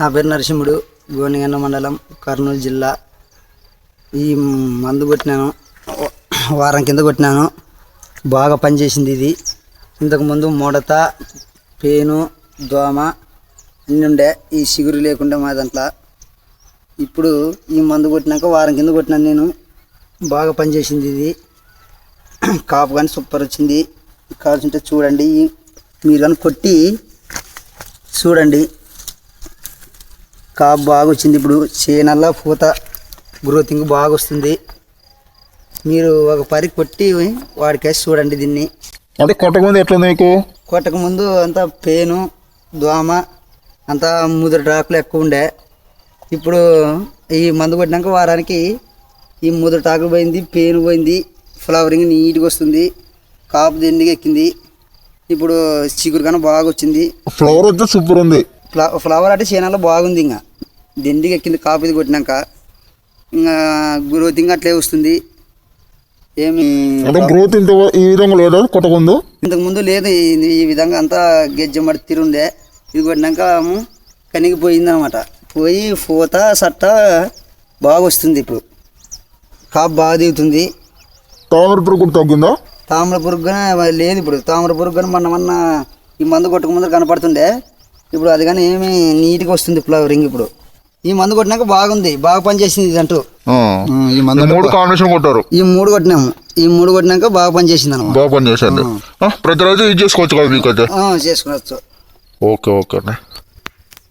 నా పేరు నరసింహుడు గోనిగన్న మండలం కర్నూలు జిల్లా. ఈ మందు కొట్టినాను వారం కింద కొట్టినాను. బాగా పనిచేసింది ఇది. ఇంతకుముందు ముడత పేను దోమ అన్నీ ఉండే ఈ చిగురు లేకుండా మా దాంట్లో. ఇప్పుడు ఈ మందు కొట్టినాక వారం కింద కొట్టినాను నేను. బాగా పనిచేసింది ఇది. కాపు కానీ సూపర్ వచ్చింది. కావాల్సింటే చూడండి మీరు కానీ కొట్టి చూడండి. కాపు బాగా వచ్చింది ఇప్పుడు చేనల్లా పూత గ్రోతింగ్ బాగా వస్తుంది మీరు ఒక పరి కొట్టి వాడికేసి చూడండి దీన్ని. అంటే కొట్టకముందు ఎట్లుంది మీకు? కొట్టక ముందు అంతా పేను దోమ అంతా ముదురు టాకులు ఎక్కువ ఉండే. ఇప్పుడు ఈ మందు కొట్టినాక వారానికి ఈ ముదురు టాకులు పోయింది పేను పోయింది ఫ్లవరింగ్ నీట్గా వస్తుంది కాపు దిండిగా ఎక్కింది. ఇప్పుడు చిగురు కానీ బాగా వచ్చింది ఫ్లవర్ అయితే సూపర్ ఉంది. ఫ్ల ఫ్లవర్ అంటే చీనాలో బాగుంది ఇంకా. దిండిగా ఎక్కింది కాపు ఇది కొట్టినాక. ఇంకా గ్రోతింగ్ అట్లే వస్తుంది. ఏమి అంటే గ్రోత్ ఇంత ఈ విధంగా లేదా? కొట్టకముందు ఇంతకుముందు లేదు ఈ విధంగా అంతా గెజ్జ మడి తిరుండే ఇది కొట్టినాక కనిగిపోయింది అనమాట పోయి పూత సట్ట బాగా వస్తుంది ఇప్పుడు. కాపు బాగా దిగుతుంది. తామర పురుగు తగ్గిందా? తామర పురుగునే లేదు ఇప్పుడు. తామర పురుగు కానీ మొన్న మొన్న ఈ మందు కొట్టక ముందు కనపడుతుండే. ఇప్పుడు అది కానీ ఏమి నీట్గా వస్తుంది ఫ్లవరింగ్ ఇప్పుడు. ఈ మందు కొట్టినాక బాగుంది బాగా పనిచేసింది ఇది అంటూ ఆ. ఈ మూడు కాంబినేషన్ కొట్టారు. ఈ మూడు కొట్టినాము. ఈ మూడు కొట్టినాక బాగా పనిచేసింది అనమాట బాగా పని చేశారు ప్రతిరోజు యూజ్ చేసుకోవచ్చు కదా మీకు అయితే చేసుకోవచ్చు. Okay okay